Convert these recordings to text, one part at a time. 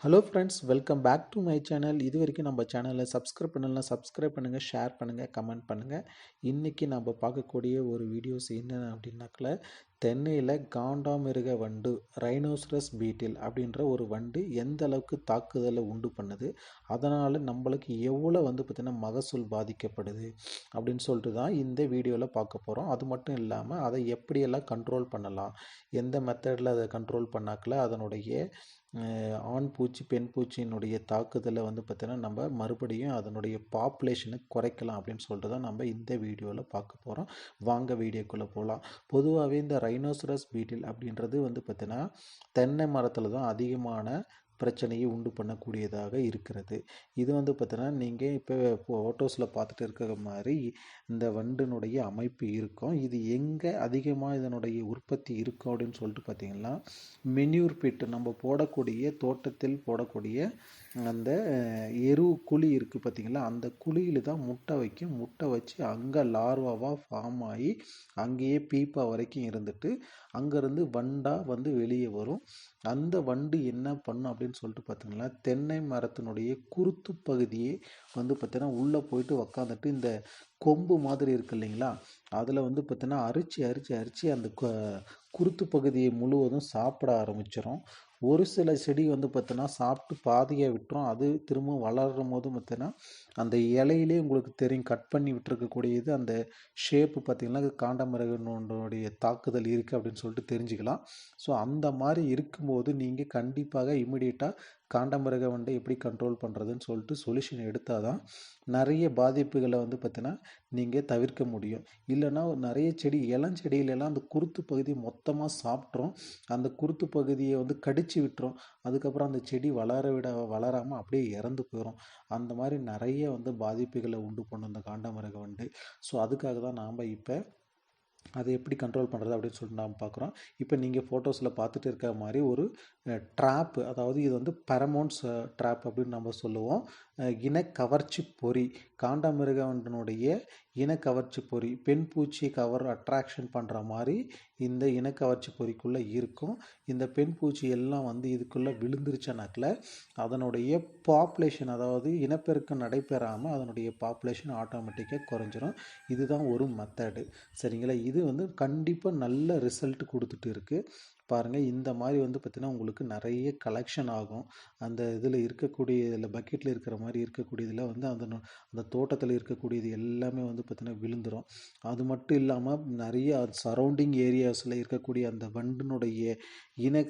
Hello friends welcome back to my channel இது வரைக்கும் நம்ம சேனலை சப்ஸ்கிரைப் பண்ணலாம் சப்ஸ்கிரைப் பண்ணுங்கள் ஷேர் பண்ணுங்கள் கமெண்ட் பண்ணுங்கள் இன்றைக்கி நம்ம பார்க்கக்கூடிய ஒரு வீடியோஸ் என்ன அப்படின்னாக்கில் தென்னையில் காண்டாமிருக வண்டு ரைனோசரஸ் பீட்டில் அப்படின்ற ஒரு வண்டு எந்த அளவுக்கு தாக்குதலை உண்டு பண்ணுது? அதனால் நம்மளுக்கு எவ்வளோ வந்து பார்த்திங்கன்னா மகசூல் பாதிக்கப்படுது? அப்படின்னு சொல்லிட்டு தான் இந்த வீடியோவில் பார்க்க போகிறோம் அது மட்டும் இல்லாமல் அதை எப்படியெல்லாம் கண்ட்ரோல் பண்ணலாம்? எந்த மெத்தடில் அதை கண்ட்ரோல் பண்ணாக்கல? அதனுடைய ஆண் பூச்சி பெண் பூச்சியினுடைய தாக்குதலை வந்து பார்த்திங்கன்னா நம்ம மறுபடியும் அதனுடைய பாப்புலேஷனை குறைக்கலாம் அப்படின்னு சொல்லிட்டு தான் நம்ம இந்த வீடியோவில் பார்க்க போகிறோம் வாங்க வீடியோக்குள்ளே போகலாம் பொதுவாகவே இந்த ரைனோசரஸ் பீட்டில் அப்படின்றது வந்து பார்த்திங்கன்னா தென்னை மரத்தில் தான் அதிகமான பிரச்சனையை உண்டு பண்ணக்கூடியதாக இருக்கிறது. இது வந்து பார்த்தீங்கன்னா நீங்கள் இப்போ ஃபோட்டோஸில் பார்த்துட்டு இருக்கிற மாதிரி இந்த வண்டினுடைய அமைப்பு இருக்கும். இது எங்கே அதிகமாக இதனுடைய உற்பத்தி இருக்கும் அப்படின்னு சொல்லிட்டு பார்த்தீங்கன்னா மென்யூர் பிட்டு நம்ம போடக்கூடிய தோட்டத்தில் போடக்கூடிய அந்த எரு குழி இருக்குது பார்த்தீங்களா அந்த குழியில் தான் முட்டை வைக்கும் முட்டை வச்சு அங்கே லார்வாவாக ஃபார்ம் ஆகி அங்கேயே பீப்பா வரைக்கும் இருந்துட்டு அங்கேருந்து வண்டாக வந்து வெளியே வரும். அந்த வண்டு என்ன பண்ணும் அப்படின்னு சொல்லிட்டு பார்த்தீங்கன்னா தென்னை மரத்தினுடைய குருத்து பகுதியே வந்து பார்த்தீங்கன்னா உள்ளே போயிட்டு உக்காந்துட்டு இந்த கொம்பு மாதிரி இருக்கு இல்லைங்களா? அதில் வந்து பார்த்தீங்கன்னா அரிச்சு அரிச்சு அரிச்சு அந்த குருத்து பகுதியை முழுவதும் சாப்பிட ஆரம்பிச்சிடும் ஒரு சில செடி வந்து பார்த்தீங்கன்னா சாப்பிட்டு பாதியாக விட்டுரும். அது திரும்ப வளரும் போது பார்த்தோன்னா அந்த இலையிலே உங்களுக்கு தெரியும் கட் பண்ணி விட்டுருக்கக்கூடியது அந்த ஷேப்பு பார்த்தீங்கன்னா காண்டமிருகனுடைய தாக்குதல் இருக்குது அப்படின்னு சொல்லிட்டு தெரிஞ்சுக்கலாம். ஸோ அந்த மாதிரி இருக்கும்போது நீங்கள் கண்டிப்பாக இமிடியேட்டாக காண்டமிருக வண்டை எப்படி கண்ட்ரோல் பண்ணுறதுன்னு சொல்லிட்டு சொல்யூஷன் எடுத்தால் தான் நிறைய பாதிப்புகளை வந்து பார்த்தீங்கன்னா நீங்கள் தவிர்க்க முடியும். இல்லைன்னா நிறைய செடி இளஞ்செடியிலலாம் அந்த குருத்து பகுதி மொத்தமாக சாப்பிட்ரும் அந்த குருத்து பகுதியை வந்து கடிச்சு விட்டுரும். அதுக்கப்புறம் அந்த செடி வளர விட வளராமல் அப்படியே இறந்து போயிடும் அந்த மாதிரி நிறைய வந்து பாதிப்புகளை உண்டு பண்ணும் இந்த காண்டமிருக வண்டு. ஸோ அதுக்காக தான் நாம் இப்போ அதை எப்படி கண்ட்ரோல் பண்ணுறது அப்படின்னு சொல்லிட்டு நாம் பார்க்குறோம். இப்போ நீங்கள் ஃபோட்டோஸில் பார்த்துட்டு இருக்க மாதிரி ஒரு ட்ராப்பு அதாவது இது வந்து பரமோன்ஸ் ட்ராப் அப்படின்னு நம்ம சொல்லுவோம். இன கவர்ச்சி பொறி காண்டாமிருகனுடைய இனக்கவர்ச்சி பொறி பெண் பூச்சி கவர் அட்ராக்ஷன் பண்ணுற மாதிரி இந்த இனக்கவர்ச்சி பொறிக்குள்ளே இருக்கும். இந்த பெண் பூச்சி எல்லாம் வந்து இதுக்குள்ளே விழுந்துருச்சனாக்கில் அதனுடைய பாப்புலேஷன் அதாவது இனப்பெருக்கம் நடைபெறாமல் அதனுடைய பாப்புலேஷன் ஆட்டோமேட்டிக்காக குறைஞ்சிரும். இதுதான் ஒரு மெத்தடு சரிங்களா? இது வந்து கண்டிப்பாக நல்ல ரிசல்ட் கொடுத்துட்டு இருக்குது பாருங்கள் இந்த மாதிரி வந்து பார்த்திங்கன்னா உங்களுக்கு நிறைய கலெக்ஷன் ஆகும். அந்த இதில் இருக்கக்கூடிய இதில் பக்கெட்டில் இருக்கிற மாதிரி இருக்கக்கூடியதில் வந்து அந்த அந்த தோட்டத்தில் இருக்கக்கூடியது எல்லாமே வந்து பார்த்திங்கன்னா விழுந்துரும். அது மட்டும் இல்லாமல் நிறைய சரௌண்டிங் ஏரியாஸில் இருக்கக்கூடிய அந்த வண்டினுடைய இன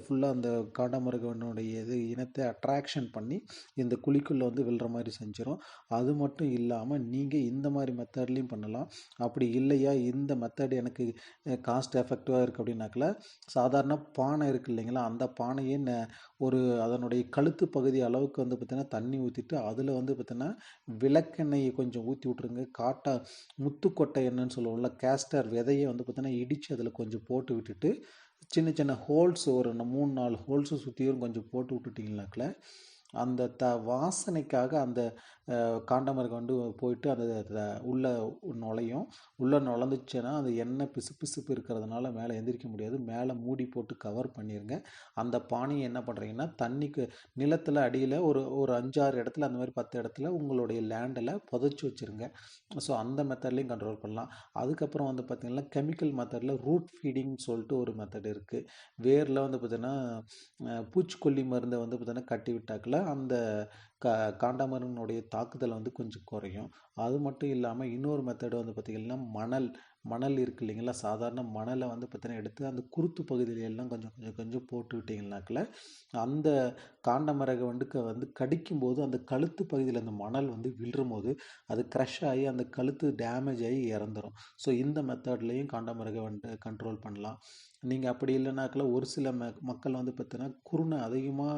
ஃபுல்லாக அந்த காண்டாமிருகவனுடைய இது இனத்தை அட்ராக்ஷன் பண்ணி இந்த குழிக்குள்ளே வந்து விழுற மாதிரி செஞ்சிடும் அது மட்டும் இல்லாமல் நீங்கள் இந்த மாதிரி மெத்தட்லேயும் பண்ணலாம். அப்படி இல்லையா? இந்த மெத்தட் எனக்கு காஸ்ட் எஃபெக்டிவாக இருக்குது அப்படின்னாக்கல சாதாரண பானை இருக்குது இல்லைங்களா? அந்த பானையே ந- ஒரு அதனுடைய கழுத்து பகுதி அளவுக்கு வந்து பார்த்திங்கன்னா தண்ணி ஊற்றிட்டு அதில் வந்து பார்த்திங்கன்னா விளக்கெண்ணெயை கொஞ்சம் ஊற்றி விட்ருங்க காட்டா முத்துக்கொட்டை என்னன்னு சொல்லுவோம்ல கேஸ்டர் விதையை வந்து பார்த்திங்கன்னா இடித்து அதில் கொஞ்சம் போட்டு விட்டுட்டு சின்ன சின்ன ஹோல்ஸ் ஒரு மூணு நாலு ஹோல்ஸு சுற்றியும் கொஞ்சம் போட்டு விட்டுட்டிங்கனாக்கில் அந்த த வாசனைக்காக அந்த அஹ், வந்து போயிட்டு அந்த உள்ளே நுழையும். உள்ளே நுழைஞ்சிச்சுன்னா அந்த எண்ணெய் பிசு பிசுப்பு இருக்கிறதுனால மேலே எந்திரிக்க முடியாது. மேலே மூடி போட்டு கவர் பண்ணிடுங்க அந்த பானையை என்ன பண்ணுறீங்கன்னா தண்ணிக்கு நிலத்தில் அடியில் ஒரு ஒரு அஞ்சாறு இடத்துல அந்த மாதிரி பத்து இடத்துல உங்களுடைய லேண்டில் புதைச்சி வச்சுருங்க. ஸோ அந்த மெத்தட்லேயும் கண்ட்ரோல் பண்ணலாம். அதுக்கப்புறம் வந்து பார்த்திங்கன்னா கெமிக்கல் மெத்தடில் ரூட் ஃபீடிங்னு சொல்லிட்டு ஒரு மெத்தட் இருக்குது வேரில் வந்து பார்த்திங்கன்னா பூச்சிக்கொல்லி மருந்தை வந்து பார்த்திங்கன்னா கட்டி விட்டாக்கில். அந்த க காண்டாமரனுடைய தாக்குதல் வந்து கொஞ்சம் குறையும். அது மட்டும் இல்லாமல் இன்னொரு மெத்தடு வந்து பார்த்திங்கன்னா மணல் மணல் இருக்கு இல்லைங்களா? சாதாரண மணலை வந்து பார்த்தீங்கன்னா எடுத்து அந்த குருத்து பகுதியில எல்லாம் கொஞ்சம் கொஞ்சம் கொஞ்சம் போட்டுக்கிட்டிங்கனாக்கில் அந்த காண்டமரக வண்டுக்க வந்து கடிக்கும்போது அந்த கழுத்து பகுதியில் அந்த மணல் வந்து விழுறும் போது அது க்ரஷ் ஆகி அந்த கழுத்து டேமேஜ் ஆகி இறந்துரும். ஸோ இந்த மெத்தட்லேயும் காண்டமரக வண்டு கண்ட்ரோல் பண்ணலாம். நீங்கள் அப்படி இல்லைனாக்கில் ஒரு சில ம மக்கள் வந்து பார்த்தீங்கன்னா குருணை அதிகமாக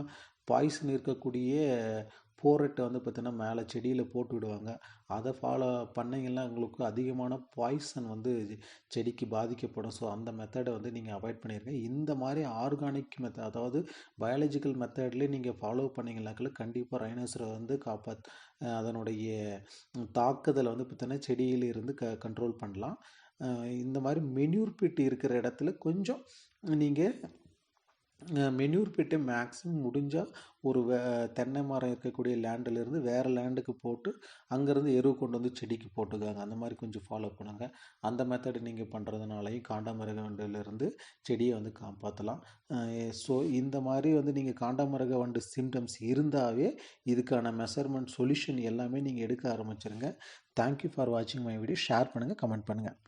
பாய்சன் இருக்கக்கூடிய போரட்டை வந்து பார்த்தீங்கன்னா மேலே செடியில் போட்டு விடுவாங்க. அதை ஃபாலோ பண்ணிங்கன்னா உங்களுக்கு அதிகமான பாய்சன் வந்து செடிக்கு பாதிக்கப்படும். ஸோ அந்த மெத்தடை வந்து நீங்கள் அவாய்ட் பண்ணிடுங்க இந்த மாதிரி ஆர்கானிக் மெத்தட் அதாவது பயாலஜிக்கல் மெத்தட்லேயே நீங்கள் ஃபாலோ பண்ணீங்கனாக்கில் கண்டிப்பாக ரைனோசரை வந்து காப்பாத் அதனுடைய தாக்குதலை வந்து பார்த்திங்கன்னா செடியில இருந்து க கண்ட்ரோல் பண்ணலாம். இந்த மாதிரி மென்யூர் பிட்டு இருக்கிற இடத்துல கொஞ்சம் நீங்கள் மென்யூர் பிட்டு மேக்ஸிமம் முடிஞ்சால் ஒரு வே தென்னை மரம் இருக்கக்கூடிய லேண்டிலேருந்து வேறு லேண்டுக்கு போட்டு அங்கேருந்து எருவு கொண்டு வந்து செடிக்கு போட்டுக்காங்க. அந்த மாதிரி கொஞ்சம் ஃபாலோ பண்ணுங்கள் அந்த மெத்தடு நீங்கள் பண்ணுறதுனாலையும் காண்டாமிருக வண்டிலிருந்து செடியை வந்து காப்பாற்றலாம் ஸோ இந்த மாதிரி வந்து நீங்கள் காண்டாமிருக வண்டு சிம்டம்ஸ் இருந்தாவே இதுக்கான மெஷர்மெண்ட் சொல்யூஷன் எல்லாமே நீங்கள் எடுக்க ஆரம்பிச்சிருங்க. தேங்க்யூ ஃபார் வாட்சிங் மை வீடியோ ஷேர் பண்ணுங்கள் கமெண்ட் பண்ணுங்கள்